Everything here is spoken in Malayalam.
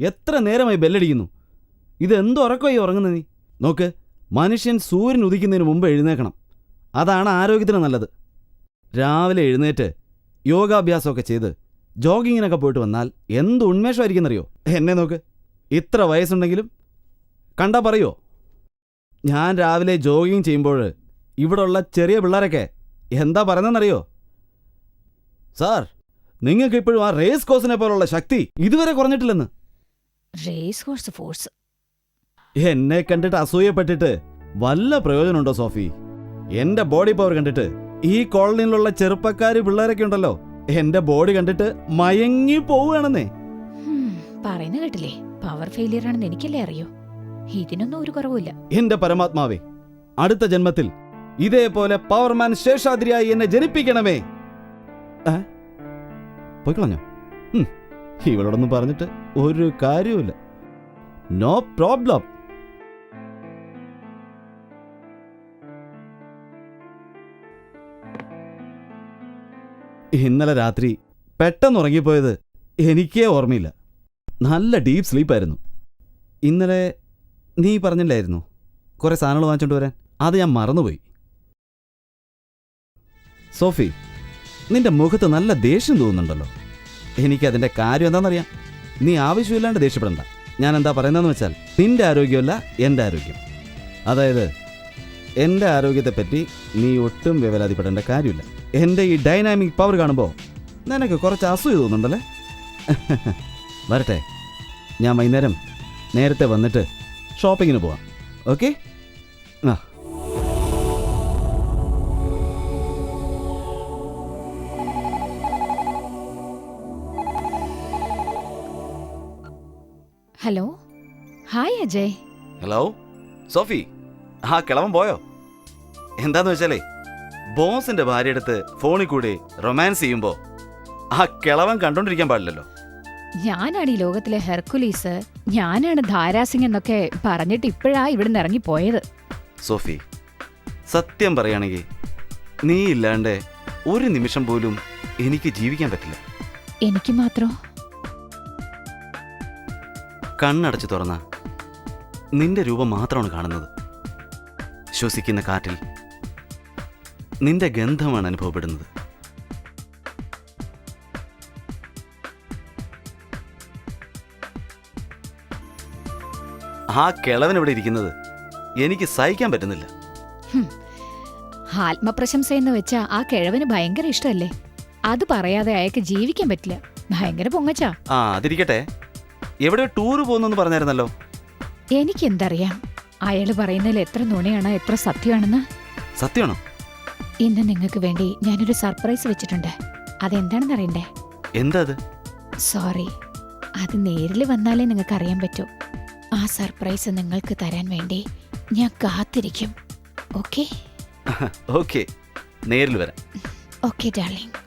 എത്ര നേരമായി ബെല്ലടിക്കുന്നു? ഇതെന്തോ ഉറക്കമായി ഉറങ്ങുന്നത് നീ? നോക്ക് മനുഷ്യൻ സൂര്യൻ ഉദിക്കുന്നതിന് മുമ്പ് എഴുന്നേക്കണം അതാണ് ആരോഗ്യത്തിന് നല്ലത്. രാവിലെ എഴുന്നേറ്റ് യോഗാഭ്യാസമൊക്കെ ചെയ്ത് ജോഗിങ്ങിനൊക്കെ പോയിട്ട് വന്നാൽ എന്ത് ഉന്മേഷമായിരിക്കുന്നറിയോ? എന്നെ നോക്ക് ഇത്ര വയസ്സുണ്ടെങ്കിലും കണ്ടാ പറയോ? ഞാൻ രാവിലെ ജോഗിങ് ചെയ്യുമ്പോൾ ഇവിടെയുള്ള ചെറിയ പിള്ളേരൊക്കെ എന്താ പറയുന്നതെന്നറിയോ? സാർ നിങ്ങൾക്ക് ഇപ്പോഴും ആ റേസ് കോഴ്സിനെ പോലുള്ള ശക്തി ഇതുവരെ കുറഞ്ഞിട്ടില്ലെന്ന്. റേസ് ഹോഴ്സ് ഫോഴ്സ് എന്നെ കണ്ടിട്ട് അസൂയപ്പെട്ടിട്ട് വല്ല പ്രയോജനമുണ്ടോ സോഫി? എന്റെ ബോഡി പവർ കണ്ടിട്ട് ഈ കോളനിയിലുള്ള ചെറുപ്പക്കാര് പിള്ളേരൊക്കെ ഉണ്ടല്ലോ എന്റെ ബോഡി കണ്ടിട്ട് മയങ്ങി പോവുകയാണെന്നേ. പറയുന്ന കേട്ടില്ലേ? പവർ ഫെയിലിയർ ആണെന്ന് എനിക്കല്ലേ അറിയൂ. ഇതിനൊന്നും ഒരു കുറവുമില്ല. എന്റെ പരമാത്മാവേ അടുത്ത ജന്മത്തിൽ ഇതേപോലെ പവർമാൻ ശേഷാദ്രിയായി എന്നെ ജനിപ്പിക്കണമേ. ഏ? ഇവളോടൊന്നും പറഞ്ഞിട്ട് ഒരു കാര്യവുമില്ല. നോ പ്രോബ്ലം ഇന്നലെ രാത്രി പെട്ടെന്ന് ഉറങ്ങിപ്പോയത് എനിക്കേ ഓർമ്മയില്ല. നല്ല ഡീപ്പ് സ്ലീപ്പായിരുന്നു ഇന്നലെ നീ പറഞ്ഞില്ലായിരുന്നു കുറേ സാധനങ്ങൾ വാങ്ങിച്ചോണ്ട് വരാൻ. അത് ഞാൻ മറന്നുപോയി. സോഫി നിന്റെ മുഖത്ത് നല്ല ദേഷ്യം തോന്നുന്നുണ്ടല്ലോ. എനിക്കതിന്റെ കാര്യം എന്താണെന്നറിയാം. നീ ആവശ്യമില്ലാണ്ട് ദേഷ്യപ്പെടണ്ട. ഞാൻ എന്താ പറയുന്നതെന്ന് വെച്ചാൽ നിന്റെ ആരോഗ്യമല്ല എന്റെ ആരോഗ്യം. അതായത് എന്റെ ആരോഗ്യത്തെപ്പറ്റി നീ ഒട്ടും വേവലാതിപ്പെടേണ്ട കാര്യമില്ല. എന്റെ ഈ ഡൈനാമിക് പവർ കാണുമ്പോൾ നിനക്ക് കുറച്ച് അസൂയ തോന്നുന്നുണ്ടല്ലേ? വരട്ടെ. ഞാൻ വൈകുന്നേരം നേരത്തെ വന്നിട്ട് ഷോപ്പിങ്ങിന് പോവാം. Okay? Hello. Hi Ajay. Hello. Sophie ആ കിളവൻ പോയോ? എന്താന്ന് വെച്ചാലേ ബോസിന്റെ ഭാര്യ അടുത്ത് ഫോണിൽ കൂടി റൊമാൻസ് ചെയ്യുമ്പോ ആ കിളവൻ കണ്ടോണ്ടിരിക്കാൻ പാടില്ലല്ലോ. ഞാനാണ് ഈ ലോകത്തിലെ ഹെർക്കുലീസ്. ഞാനാണ് ധാരാസിംഗ് എന്നൊക്കെ പറഞ്ഞിട്ട് ഇപ്പോഴാ ഇവിടുന്ന് ഇറങ്ങിപ്പോയത്. സോഫി സത്യം പറയുകയാണെങ്കിൽ നീ ഇല്ലാണ്ട് ഒരു നിമിഷം പോലും എനിക്ക് ജീവിക്കാൻ പറ്റില്ല. എനിക്ക് മാത്രം? കണ്ണടച്ച് തുറന്ന. നിന്റെ രൂപം മാത്രമാണ് കാണുന്നത്. ശ്വസിക്കുന്ന കാറ്റിൽ നിന്റെ ഗന്ധമാണ് അനുഭവപ്പെടുന്നത്. ആ കിളവൻ ഇവിടെ ഇരിക്കുന്നത് എനിക്ക് സഹിക്കാൻ പറ്റുന്നില്ല. ആത്മപ്രശംസ എന്ന് വെച്ചാ ആ കിഴവന് ഭയങ്കര ഇഷ്ടമല്ലേ അത് പറയാതെ അയാൾക്ക് ജീവിക്കാൻ പറ്റില്ല. ഭയങ്കര പൊങ്ങച്ചാ. ആ അതിരിക്കട്ടെ. എവിടെയോ ടൂറ് പോകുന്നു പറഞ്ഞായിരുന്നല്ലോ. എനിക്ക് എന്തറിയാം അയാൾ പറയുന്നതിൽ എത്ര നുണയാണ് എത്ര സത്യമാണെന്ന്. സത്യമാണോ? ഇന്ന് നിങ്ങൾക്ക് വേണ്ടി ഞാനൊരു സർപ്രൈസ് വെച്ചിട്ടുണ്ട്. അതെന്താണെന്ന് അറിയണ്ടേ? എന്താ അത്? സോറി. അത് നേരിൽ വന്നാലേ നിങ്ങൾക്ക് അറിയാൻ പറ്റൂ. ആ സർപ്രൈസ് നിങ്ങൾക്ക് തരാൻ വേണ്ടി ഞാൻ കാത്തിരിക്കും. ഓക്കെ? ഓക്കെ. നേരിൽ വരാം. Okay darling.